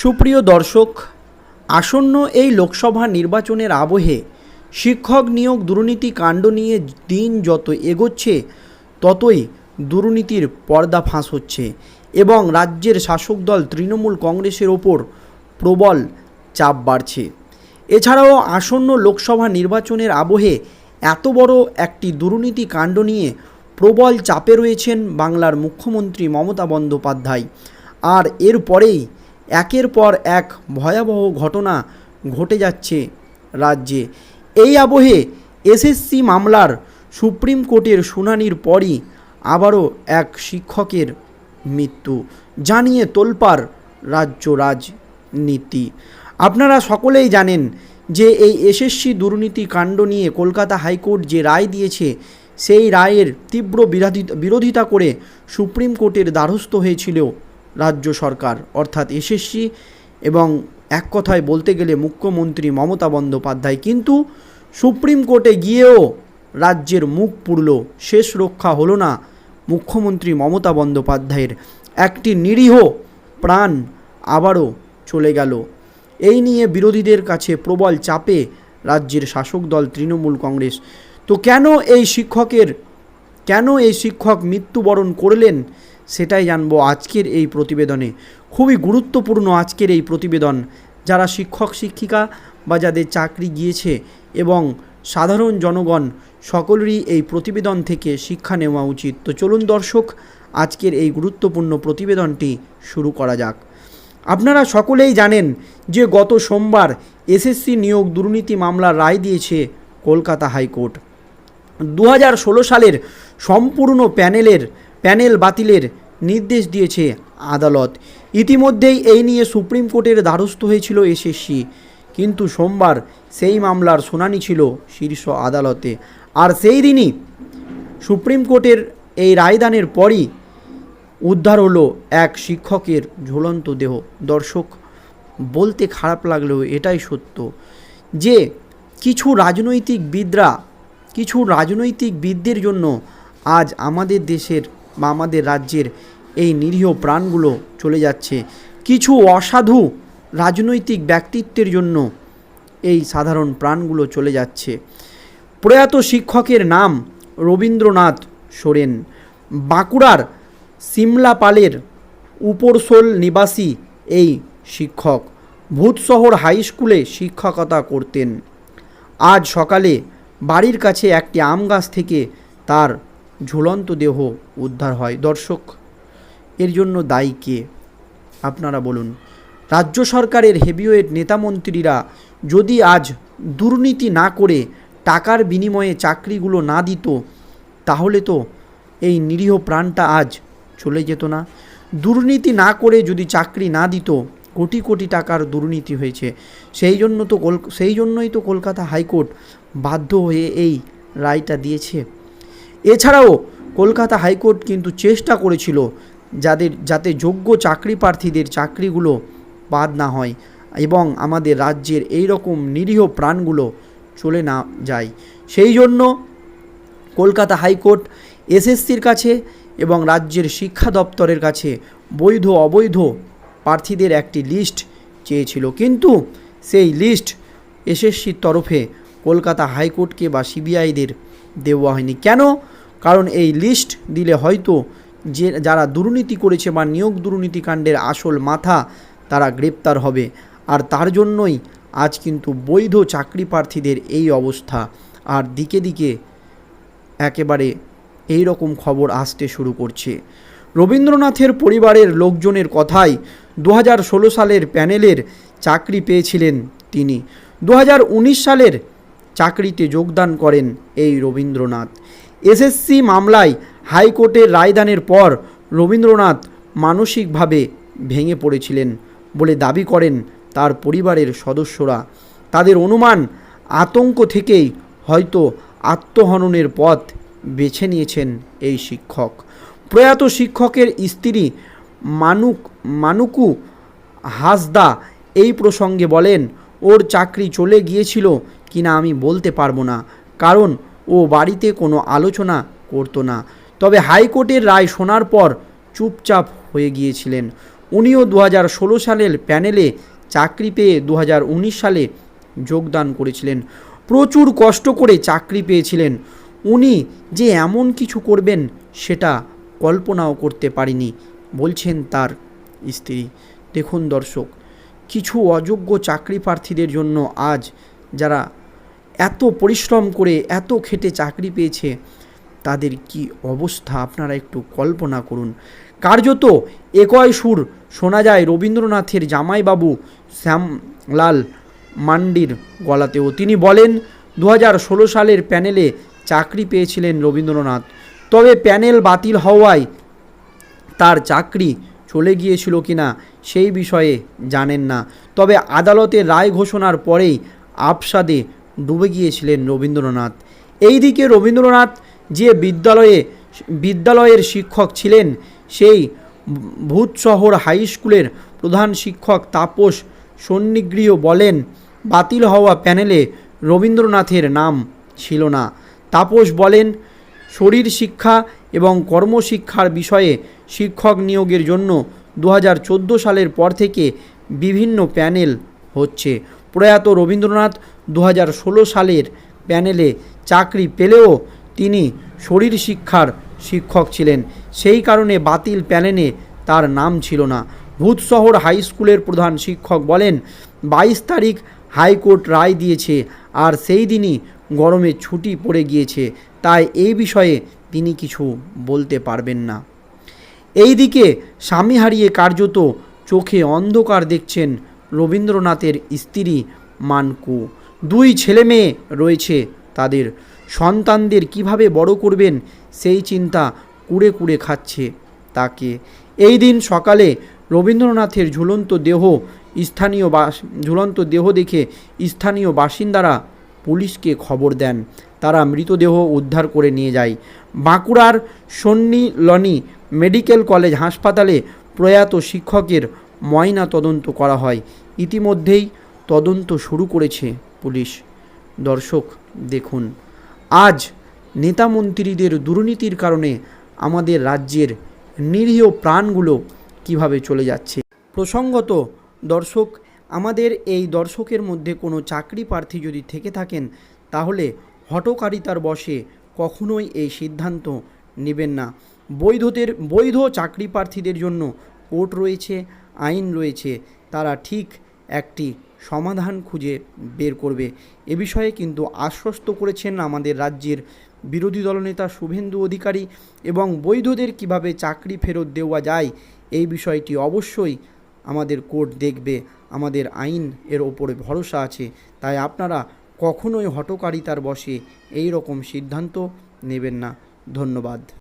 সুপ্রিয় দর্শক, আসন্ন এই লোকসভা নির্বাচনের আবহে শিক্ষক নিয়োগ দুর্নীতি কাণ্ড নিয়ে দিন যত এগোচ্ছে, ততই দুর্নীতির পর্দা ফাঁস হচ্ছে এবং রাজ্যের শাসক দল তৃণমূল কংগ্রেসের ওপর প্রবল চাপ বাড়ছে। এছাড়াও আসন্ন লোকসভা নির্বাচনের আবহে এত বড় একটি দুর্নীতি কাণ্ড নিয়ে প্রবল চাপে রয়েছেন বাংলার মুখ্যমন্ত্রী মমতা বন্দ্যোপাধ্যায়। আর এরপরেই একের পর এক ভয়াবহ ঘটনা ঘটে যাচ্ছে রাজ্যে। এই আবহে এসএসসি মামলার সুপ্রিম কোর্টের শুনানির পরই আবারও এক শিক্ষকের মৃত্যু, জানিয়ে তোলপাড় রাজ্য রাজনীতি। আপনারা সকলেই জানেন যে এই এসএসসি দুর্নীতি কাণ্ড নিয়ে কলকাতা হাইকোর্ট যে রায় দিয়েছে, সেই রায়ের তীব্র বিরোধিতা করে সুপ্রিম কোর্টের দ্বারস্থ হয়েছিল রাজ্য সরকার। অর্থাৎ এসএসসি এবং এক কথায় বলতে গেলে মুখ্যমন্ত্রী মমতা বন্দ্যোপাধ্যায় কিন্তু সুপ্রিম কোর্টে গিয়েও রাজ্যের মুখ পুড়ল, শেষ রক্ষা হলো না মুখ্যমন্ত্রী মমতা বন্দ্যোপাধ্যায়ের। একটি নিরীহ প্রাণ আবারও চলে গেল। এই নিয়ে বিরোধীদের কাছে প্রবল চাপে রাজ্যের শাসক দল তৃণমূল কংগ্রেস। তো কেন এই শিক্ষকের, কেন এই শিক্ষক মৃত্যুবরণ করলেন? সেটাই জানব আজকের এই প্রতিবেদনে। খুবই গুরুত্বপূর্ণ আজকের এই প্রতিবেদন। যারা শিক্ষক, শিক্ষিকা বা যাদের চাকরি গিয়েছে এবং সাধারণ জনগণ, সকলেরই এই প্রতিবেদন থেকে শিক্ষা নেওয়া উচিত। তো চলুন দর্শক, আজকের এই গুরুত্বপূর্ণ প্রতিবেদনটি শুরু করা যাক। আপনারা সকলেই জানেন যে গত সোমবার এসএসসি নিয়োগ দুর্নীতি মামলার রায় দিয়েছে কলকাতা হাইকোর্ট। দু হাজার ষোলো সালের সম্পূর্ণ প্যানেলের প্যানেল বাতিলের নির্দেশ দিয়েছে আদালত। ইতিমধ্যেই এই নিয়ে সুপ্রিম কোর্টের দ্বারস্থ হয়েছিল এসএসসি। কিন্তু সোমবার সেই মামলার শুনানি ছিল শীর্ষ আদালতে। আর সেই দিনই সুপ্রিম কোর্টের এই রায়দানের পরই উদ্ধার হলো এক শিক্ষকের ঝুলন্ত দেহ। দর্শক, বলতে খারাপ লাগলেও এটাই সত্য যে কিছু রাজনৈতিক বিদরা, কিছু রাজনৈতিক বিদদের জন্য আজ আমাদের দেশের বা আমাদের রাজ্যের এই নিরীহ প্রাণগুলো চলে যাচ্ছে। কিছু অসাধু রাজনৈতিক ব্যক্তিত্বের জন্য এই সাধারণ প্রাণগুলো চলে যাচ্ছে। প্রয়াত শিক্ষকের নাম রবীন্দ্রনাথ সোরেন। বাঁকুড়ার সিমলাপালের উপরসোল নিবাসী এই শিক্ষক। ভূতশহর হাই স্কুলে শিক্ষকতা করতেন। আজ সকালে বাড়ির কাছে একটি আম গাছ থেকে তার ঝুলন্ত দেহ উদ্ধার হয়। দর্শক, এর জন্য দায়ী কে? আপনারা বলুন। রাজ্য সরকারের হেভিওয়েট নেতামন্ত্রীরা যদি আজ দুর্নীতি না করে টাকার বিনিময়ে চাকরিগুলো না দিত, তাহলে তো এই নিরীহ প্রাণটা আজ চলে যেত না। দুর্নীতি না করে যদি চাকরি না দিত, কোটি কোটি টাকার দুর্নীতি হয়েছে। সেই জন্য তো সেই জন্যই তো কলকাতা হাইকোর্ট বাধ্য হয়ে এই রায়টা দিয়েছে। এছাড়াও কলকাতা হাইকোর্ট কিন্তু চেষ্টা করেছিল যাদের, যাতে যোগ্য চাকরি প্রার্থীদের চাকরিগুলো বাদ না হয় এবং আমাদের রাজ্যের এই রকম নিরীহ প্রাণগুলো চলে না যায়। সেই জন্য কলকাতা হাইকোর্ট এসএসসির কাছে এবং রাজ্যের শিক্ষা দপ্তরের কাছে বৈধ অবৈধ প্রার্থীদের একটি লিস্ট চেয়েছিল। কিন্তু সেই লিস্ট এসএসসির তরফে কলকাতা হাইকোর্টকে বা সিবিআইদের দেওয়া হয়নি। কেন? কারণ এই লিস্ট দিলে হয়তো যে, যারা দুর্নীতি করেছে বা নিয়োগ দুর্নীতিকাণ্ডের আসল মাথা, তারা গ্রেপ্তার হবে। আর তার জন্যই আজ কিন্তু বৈধ চাকরি প্রার্থীদের এই অবস্থা। আর দিকে দিকে একেবারে এই রকম খবর আসতে শুরু করছে। রবীন্দ্রনাথের পরিবারের লোকজনের কথায় দু সালের প্যানেলের চাকরি পেয়েছিলেন তিনি। দু হাজার উনিশ সালের চাকরিতে যোগদান করেন এই রবীন্দ্রনাথ। এসএসসি মামলায় হাইকোর্টের রায়দানের পর রবীন্দ্রনাথ মানসিকভাবে ভেঙে পড়েছিলেন বলে দাবি করেন তার পরিবারের সদস্যরা। তাদের অনুমান, আতঙ্ক থেকেই হয়তো আত্মহননের পথ বেছে নিয়েছেন এই শিক্ষক। প্রয়াত শিক্ষকের স্ত্রী মানুক, মানুকু হাসদা এই প্রসঙ্গে বলেন, ওর চাকরি চলে গিয়েছিল কিনা আমি বলতে পারব না। কারণ ও বাড়িতে কোনো আলোচনা করতো না। তবে হাইকোর্টের রায় শোনার পর চুপচাপ হয়ে গিয়েছিলেন। উনিও দু সালের প্যানেলে চাকরি পেয়ে দু হাজার উনিশ সালে যোগদান করেছিলেন। প্রচুর কষ্ট করে চাকরি পেয়েছিলেন। উনি যে এমন কিছু করবেন সেটা কল্পনাও করতে পারিনি, বলছেন তার স্ত্রী। দেখুন দর্শক, কিছু অযোগ্য চাকরি প্রার্থীদের জন্য আজ যারা এত পরিশ্রম করে এত খেটে চাকরি পেয়েছে, তাদের কি অবস্থা? আপনারা একটু কল্পনা করুন। কার্যত একয় সুর শোনা যায় রবীন্দ্রনাথের জামাইবাবু শ্যামলাল মান্ডির গলাতেও। তিনি বলেন দু সালের প্যানেলে চাকরি পেয়েছিলেন রবীন্দ্রনাথ। তবে প্যানেল বাতিল হওয়ায় তার চাকরি চলে গিয়েছিল কিনা সেই বিষয়ে জানেন না। তবে আদালতের রায় ঘোষণার পরেই আবসাদে ডুবে গিয়েছিলেন রবীন্দ্রনাথ। এইদিকে রবীন্দ্রনাথ যে বিদ্যালয়ে বিদ্যালয়ের শিক্ষক ছিলেন, সেই ভূতশহর হাই স্কুলের প্রধান শিক্ষক তাপস সন্নিগৃহ বলেন, বাতিল হওয়া প্যানেলে রবীন্দ্রনাথের নাম ছিল না। তাপস বলেন, শরীর শিক্ষা এবং কর্মশিক্ষার বিষয়ে শিক্ষক নিয়োগের জন্য দু হাজার চোদ্দ সালের পর থেকে বিভিন্ন প্যানেল হচ্ছে। প্রয়াত রবীন্দ্রনাথ দু হাজার ষোলো সালের প্যানেলে চাকরি পেলেও তিনি শরীর শিক্ষার শিক্ষক ছিলেন। সেই কারণে বাতিল প্যানেলে তার নাম ছিল না। ভূতশহর হাই স্কুলের প্রধান শিক্ষক বলেন, বাইশ তারিখ হাইকোর্ট রায় দিয়েছে আর সেই দিনই গরমে ছুটি পড়ে গিয়েছে। তাই এই বিষয়ে তিনি কিছু বলতে পারবেন না। এইদিকে স্বামী হারিয়ে কার্যত চোখে অন্ধকার দেখছেন রবীন্দ্রনাথের স্ত্রী মানকু। দুই ছেলে মেয়ে রয়েছে তাদের। সন্তানদের কীভাবে বড় করবেন সেই চিন্তা কুড়ে কুড়ে খাচ্ছে তাকে। এই দিন সকালে রবীন্দ্রনাথের ঝুলন্ত দেহ স্থানীয় বাস ঝুলন্ত দেহ দেখে স্থানীয় বাসিন্দারা পুলিশকে খবর দেন। তারা মৃতদেহ উদ্ধার করে নিয়ে যায়। বাঁকুড়ার সন্নিলনি মেডিকেল কলেজ হাসপাতালে প্রয়াত শিক্ষকের ময়না তদন্ত করা হয়। ইতিমধ্যেই তদন্ত শুরু করেছে। পুলিশ। দর্শক, দেখুন। আজ নেতা মন্ত্রীদের দুর্নীতির কারণে আমাদের রাজ্যের নিরীহ প্রাণগুলো কীভাবে চলে যাচ্ছে? প্রসঙ্গত, দর্শক, আমাদের এই দর্শকের মধ্যে কোনো চাকরি প্রার্থী যদি থেকে থাকেন, তাহলে হটকারিতার বসে কখনোই এই সিদ্ধান্ত নেবেন না। বৈধদের বৈধ চাকরি প্রার্থীদের জন্য কোর্ট রয়েছে, আইন রয়েছে, তারা ঠিক একটি সমাধান খুঁজে বের করবে। এ বিষয়ে কিন্তু আশ্বস্ত করেছেন আমাদের রাজ্যের বিরোধী দলনেতা শুভেন্দু অধিকারী এবং বৈধদের কীভাবে চাকরি ফেরত দেওয়া যায়, এই বিষয়টি অবশ্যই আমাদের কোর্ট দেখবে। আমাদের আইন এর ওপরে ভরসা আছে, তাই আপনারা কখনোই হটকারিতার বসে এই রকম সিদ্ধান্ত নেবেন না। ধন্যবাদ।